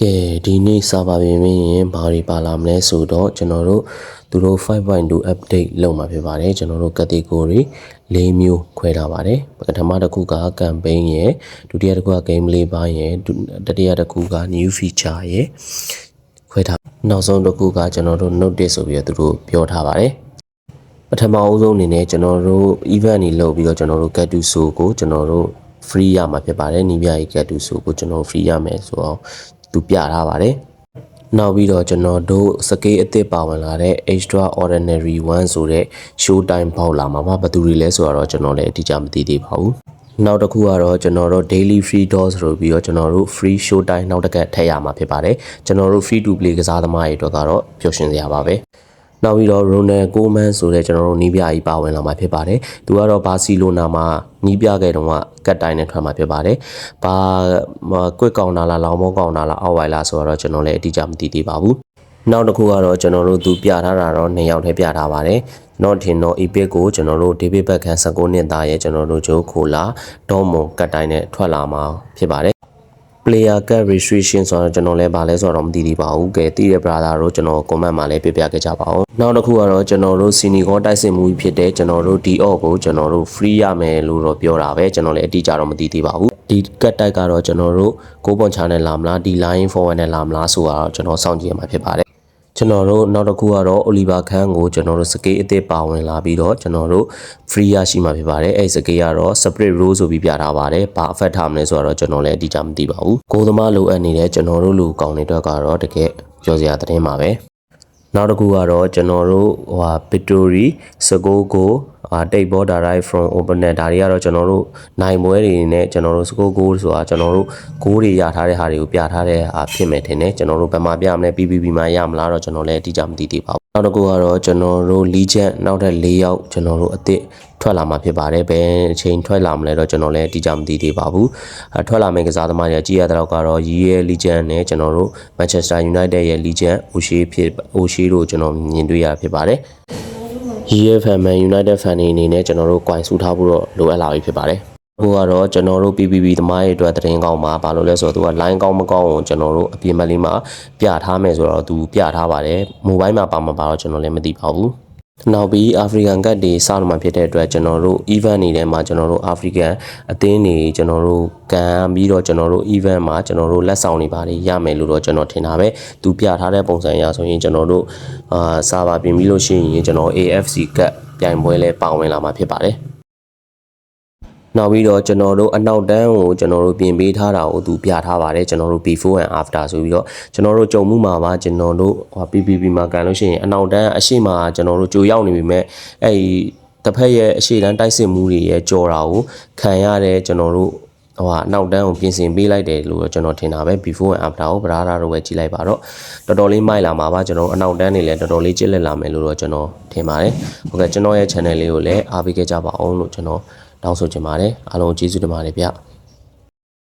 ကဲဒီနေ့စာပါပြင်မင်းရင်ဘာတွေပါလာမလဲဆိုတော့ကျွန်တော်တို့သူတို့5.2 update လုပ်မှာဖြစ်ပါတယ်ကျွန်တော်တို့ category ၄မျိုးခွဲထားပါတယ်ပထမတစ်ခုက campaign ရယ်ဒုတိယတစ်ခုက game play ပါရယ်ဒုတတိယတစ်ခုက new feature ရယ်ခွဲထားနောက်ဆုံးတစ်ခုကကျွန်တော်တို့ notice ဆိုပြီးတော့သူတို့ပြောထားပါတယ်ပထမအဦးဆုံးအနေနဲ့ကျွန်တော်တို့ event နေလုပ်ပြီးတော့ကျွန်တော်တို့ get to so ကိုကျွန်တော်တို့ free ရမှာဖြစ်ပါတယ်နီးပြရေး get to so ကိုကျွန်တော် free ရမယ်ဆိုတော့ သူပြထားပါတယ်နောက်ပြီးတော့ကျွန်တော်တို့စကေးအစ်စ်ပါဝင်လာတဲ့ extraordinary one ဆိုတဲ့ show time ပေါက်လာမှာပါဘယ်သူတွေလဲဆိုတော့ကျွန်တော်လည်းအတိအကျမသိသေးပါဘူးနောက်တစ်ခုကတော့ကျွန်တော်တို့ daily free doors ဆိုပြီးတော့ကျွန်တော်တို့ free show time နောက်တစ်ခါထည့်ရမှာဖြစ်ပါတယ်ကျွန်တော်တို့ free to play ကစားသမားတွေအတွက်ကတော့ပျော်ရွှင်စရာပါပဲ နောက်ပြီးတော့ Ronald Koeman ဆိုတဲ့ကျွန်တော်တို့နီးပြကြီးပါဝင်လာမှာဖြစ်ပါတယ်။သူကတော့ဘာစီလိုနာမှာနီးပြခဲ့တုန်းကကတ်တိုင်းနဲ့ထွက်မှာဖြစ်ပါတယ်။ဘာကွက်ကောင်တာလားလောင်မောကောင်တာလားအောက်ဝိုင်လားဆိုတော့ကျွန်တော်လည်းအတိအကျမသိသေးပါဘူး။နောက်တစ်ခုကတော့ကျွန်တော်တို့သူပြထားတာတော့နှစ်ယောက်တည်းပြထားပါတယ်။တော့ထင်တော့ epic ကိုကျွန်တော်တို့ David Beckham 19နှစ်သားရဲ့ကျွန်တော်တို့ဂျိုးခိုလာဒေါ်မွန်ကတ်တိုင်းနဲ့ထွက်လာမှာဖြစ်ပါတယ် player card restriction ဆိုတော့ကျွန်တော်လည်းဗာလဲဆိုတော့မသိသေးပါဘူး။ကဲသိတဲ့ brother တို့ကျွန်တော် comment မှာလည်းပြပြခဲ့ကြပါအောင်။နောက်တစ်ခုကတော့ကျွန်တော်တို့ Sinigo တိုက်စစ်မှုဖြစ်တဲ့ကျွန်တော်တို့ DO ကိုကျွန်တော်တို့ free ရမယ်လို့တော့ပြောတာပဲကျွန်တော်လည်းအတိအကျတော့မသိသေးပါဘူး။ဒီ cut တိုက်ကတော့ကျွန်တော်တို့ကိုပွန် channel လာမလားဒီ line forward နဲ့လာမလားဆိုတာတော့ကျွန်တော်စောင့်ကြည့်ရမှာဖြစ်ပါတယ်။ ကျွန်တော်တို့နောက်တစ်ခုကတော့ Oliver Khan ကိုကျွန်တော်တို့စကေးအသစ်ပါဝင်လာပြီးတော့ကျွန်တော်တို့ free ရရှိမှာဖြစ်ပါတယ်အဲ့ဒီစကေးကတော့ separate row ဆိုပြီးပြထားပါတယ်ဘာ effect ထားမလဲဆိုတော့ကျွန်တော်လည်းအတိအကျမသိပါဘူးကိုယ်သမားလိုအပ်နေတဲ့ကျွန်တော်တို့လူကောင်းတွေအတွက်ကတော့တကယ်ပြောစရာသတင်းပါပဲနောက်တစ်ခုကတော့ကျွန်တော်တို့ဟိုဟာ Victory စကိုးကိုအာ တိတ်ဘော direct from opener ဒါတွေကတော့ကျွန်တော်တို့နိုင်ပွဲတွေနဲ့ကျွန်တော်တို့စကိုးကိုဆိုတာကျွန်တော်တို့ဂိုးတွေရထားတဲ့ဟာတွေကိုပြထားတဲ့ဟာဖြစ်မယ်ထင်တယ်ကျွန်တော်တို့ဘယ်မှာပြမလဲ PPP မှာရမလားတော့ကျွန်တော်လည်းအတိအကျမသိသေးပါဘူးနောက်တစ်ခုကတော့ကျွန်တော်တို့ legend နောက်ထပ်၄ယောက်ကျွန်တော်တို့အစ်စ်ထွက်လာမှာဖြစ်ပါတယ်ဘယ်အချိန်ထွက်လာမလဲတော့ကျွန်တော်လည်းအတိအကျမသိသေးပါဘူးအထွက်လာမယ့်ကစားသမားတွေကကြည့်ရတဲ့တော့ကတော့ Ye Legend နဲ့ကျွန်တော်တို့ Manchester United ရဲ့ Legend O'Shea ဖြစ် O'Shea တို့ကျွန်တော်မြင်တွေ့ရဖြစ်ပါတယ် EFM Man United fan တွေအနေနဲ့ကျွန်တော်တို့ coin စုထားဖို့တော့လိုအပ်လာပြီဖြစ်ပါတယ်ဟိုကတော့ကျွန်တော်တို့ PPP သမားရဲ့အတွက်သတင်းကောင်းမှာဘာလို့လဲဆိုတော့သူက line ကောင်းမကောင်းကိုကျွန်တော်တို့အပြင်မက်လေးမှာပြထားမယ်ဆိုတော့သူပြထားပါတယ်။ mobile မှာပါမှာပါတော့ကျွန်တော်လည်းမသိပါဘူး။ နောက်ပြီး African Cup တွေစတော့မှဖြစ်တဲ့အတွက်ကျွန်တော်တို့ event တွေထဲမှာကျွန်တော်တို့ African အသင်းတွေကျွန်တော်တို့ကန်ပြီးတော့ကျွန်တော်တို့ event မှာကျွန်တော်တို့လက်ဆောင်တွေပါတယ်ရမယ်လို့တော့ကျွန်တော်ထင်တာပဲ။သူပြထားတဲ့ပုံစံအရဆိုရင်ကျွန်တော်တို့အာစာပါပြင်ပြီးလို့ရှိရင်ကျွန်တော် AFC Cup ပြိုင်ပွဲလဲပါဝင်လာမှာဖြစ်ပါတယ်။ နောက်ပြီးတော့ကျွန်တော်တို့အနောက်တန်းကိုကျွန်တော်တို့ပြင်ပေးထားတာကိုသူပြထားပါတယ်ကျွန်တော်တို့ before and after ဆိုပြီးတော့ကျွန်တော်တို့ကြုံမှုမှာပါကျွန်တော်တို့ဟို PPP မှာကန်လို့ရှိရင်အနောက်တန်းအရှိမကျွန်တော်တို့ကြိုရောက်နေပြီမဲ့အဲ့ဒီတစ်ဖက်ရဲ့အရှိတန်းတိုက်စစ်မှုတွေရဲ့ကြော်တာကိုခံရတဲ့ကျွန်တော်တို့ဟိုအနောက်တန်းကိုပြင်ဆင်ပေးလိုက်တယ်လို့တော့ကျွန်တော်ထင်တာပဲ before and after ကိုဗရာဒါတော့ပဲကြည့်လိုက်ပါတော့တော်တော်လေးမိုက်လာမှာပါကျွန်တော်အနောက်တန်းတွေလည်းတော်တော်လေးကျစ်လက်လာမယ်လို့တော့ကျွန်တော်ထင်ပါတယ်ဟုတ်ကဲ့ကျွန်တော်ရဲ့ channel လေးကိုလည်းအားပေးခဲ့ကြပါအောင်လို့ကျွန်တော် တောင်းဆိုချင်ပါတယ်အားလုံးကျေးဇူးတင်ပါတယ်ဗျ